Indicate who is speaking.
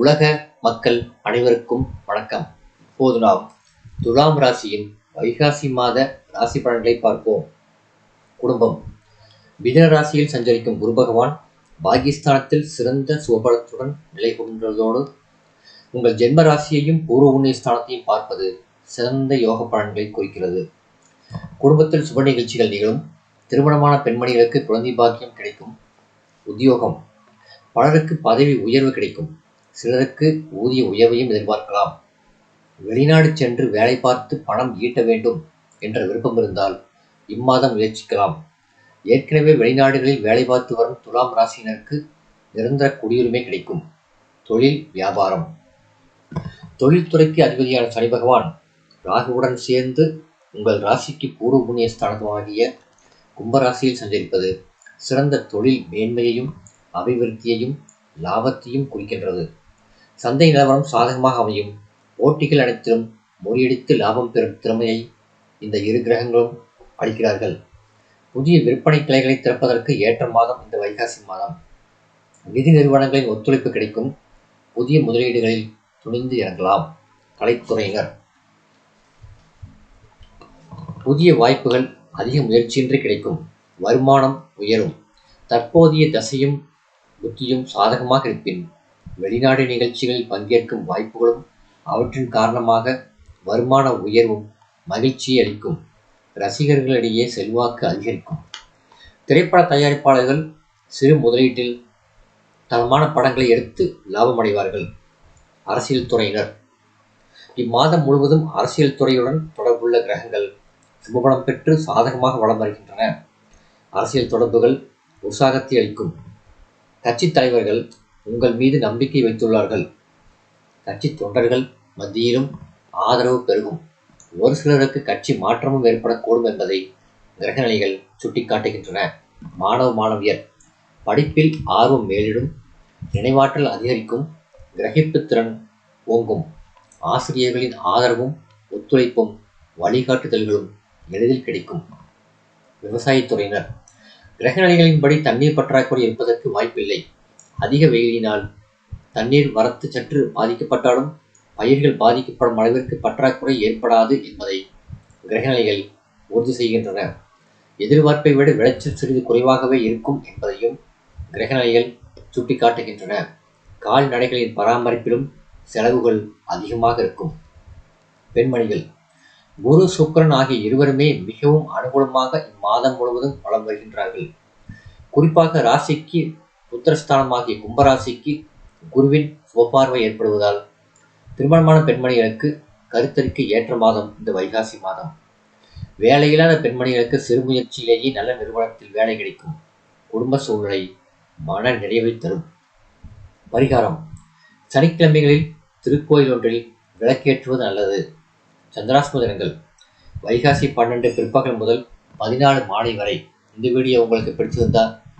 Speaker 1: உலக மக்கள் அனைவருக்கும் வணக்கம். இப்போது நாம் துலாம் ராசியின் வைகாசி மாத ராசி பலன்களை பார்ப்போம். குடும்பம். மிதன ராசியில் சஞ்சரிக்கும் குரு பகவான் பாகிஸ்தானத்தில் சிறந்த சுபலத்துடன் நிலை கொண்டதோடு உங்கள் ஜென்ம ராசியையும் பூர்வ உண்ணிய ஸ்தானத்தையும் பார்ப்பது சிறந்த யோக பலன்களை குறிக்கிறது. குடும்பத்தில் சுப நிகழ்ச்சிகள் நிகழும். திருமணமான பெண்மணிகளுக்கு குழந்தை பாக்கியம் கிடைக்கும். உத்தியோகம். பலருக்கு பதவி உயர்வு கிடைக்கும். சிலருக்கு ஊதிய உயர்வையும் எதிர்பார்க்கலாம். வெளிநாடு சென்று வேலை பார்த்து பணம் ஈட்ட வேண்டும் என்ற விருப்பம் இருந்தால் இம்மாதம் முயற்சிக்கலாம். ஏற்கனவே வெளிநாடுகளில் வேலை பார்த்து வரும் துலாம் ராசியினருக்கு நிரந்தர குடியுரிமை கிடைக்கும். தொழில் வியாபாரம். தொழில்துறைக்கு அதிபதியான சனி பகவான் ராகுவுடன் சேர்ந்து உங்கள் ராசிக்கு பூர்வ புண்ணிய ஸ்தானமாகிய கும்பராசியில் சஞ்சரிப்பது சிறந்த தொழில் மேன்மையையும் அபிவிருத்தியையும் லாபத்தையும் குறிக்கின்றது. சந்தை நிலவரம் சாதகமாக அமையும். போட்டிகள் அனைத்திலும் முறியடித்து லாபம் பெறும் திறமையை இந்த இரு கிரகங்களும் அளிக்கிறார்கள். புதிய விற்பனை கிளைகளை திறப்பதற்கு ஏற்ற மாதம் இந்த வைகாசி மாதம். நிதி நிறுவனங்களின் ஒத்துழைப்பு கிடைக்கும். புதிய முதலீடுகளில் துணிந்து இறங்கலாம். கலைத்துறையினர். புதிய வாய்ப்புகள் அதிக முயற்சியின்றி கிடைக்கும். வருமானம் உயரும். தற்போதைய தசையும் புத்தியும் சாதகமாக இருப்பின் வெளிநாடு நிகழ்ச்சிகளில் பங்கேற்கும் வாய்ப்புகளும் அவற்றின் காரணமாக வருமான உயர்வும் மகிழ்ச்சி அளிக்கும் ரசிகர்களிடையே செல்வாக்கு அதிகரிக்கும். திரைப்பட தயாரிப்பாளர்கள் சிறு முதலீட்டில் தரமான படங்களை எடுத்து லாபமடைவார்கள். அரசியல் துறையினர். இம்மாதம் முழுவதும் அரசியல் துறையுடன் தொடர்புள்ள கிரகங்கள் சுபபலம் பெற்று சாதகமாக வளம் வருகின்றன. அரசியல் தொடர்புகள் உற்சாகத்தை அளிக்கும். கட்சித் தலைவர்கள் உங்கள் மீது நம்பிக்கை வைத்துள்ளார்கள். கட்சி தொண்டர்கள் மத்தியிலும் ஆதரவு பெருகும். ஒரு சிலருக்கு கட்சி மாற்றமும் ஏற்படக்கூடும் என்பதை கிரகநிலைகள் சுட்டிக்காட்டுகின்றன. மாணவ மாணவியர் படிப்பில் ஆர்வம் மேலிடும் நினைவாற்றல் அதிகரிக்கும் கிரகிப்பு திறன் ஓங்கும். ஆசிரியர்களின் ஆதரவும் ஒத்துழைப்பும் வழிகாட்டுதல்களும் எளிதில் கிடைக்கும். விவசாயத்துறையினர் கிரகநிலைகளின்படி தண்ணீர் பற்றாக்குறை இருப்பதற்கு வாய்ப்பில்லை. அதிக வெயிலினால் தண்ணீர் வரத்து சற்று பாதிக்கப்பட்டாலும் பயிர்கள் பாதிக்கப்படும் அளவிற்கு பற்றாக்குறை ஏற்படாது என்பதை கிரகநிலைகள் உறுதி செய்கின்றன. எதிர்பார்ப்பை விட விளைச்சல் சிறிது குறைவாகவே இருக்கும் என்பதையும் கிரகநிலைகள் சுட்டிக்காட்டுகின்றன. கால்நடைகளின் பராமரிப்பிலும் செலவுகள் அதிகமாக இருக்கும். பெண்மணிகள் குரு சுக்கரன் ஆகிய இருவருமே மிகவும் அனுகூலமாக இம்மாதம் முழுவதும் வளம் வருகின்றார்கள். குறிப்பாக ராசிக்கு புத்திரஸ்தானமாகிய கும்பராசிக்கு குருவின் சுபபார்வை ஏற்படுவதால் திருமணமான பெண்மணிகளுக்கு கருத்தரிக்க ஏற்ற மாதம் இந்த வைகாசி மாதம். வேலையில்லாத பெண்மணிகளுக்கு சிறு முயற்சியிலேயே நல்ல நிறுவனத்தில் வேலை கிடைக்கும். குடும்ப சூழ்நிலை மன நிறைவை தரும். பரிகாரம். சனிக்கிழமைகளில் திருக்கோயில் ஒன்றில் விளக்கேற்றுவது நல்லது. சந்திராஷ்ம தினங்கள் வைகாசி பன்னெண்டு பிற்பகல் முதல் பதினாலு மாலை வரை இந்த வீடியோ உங்களுக்கு பிடித்திருந்தால்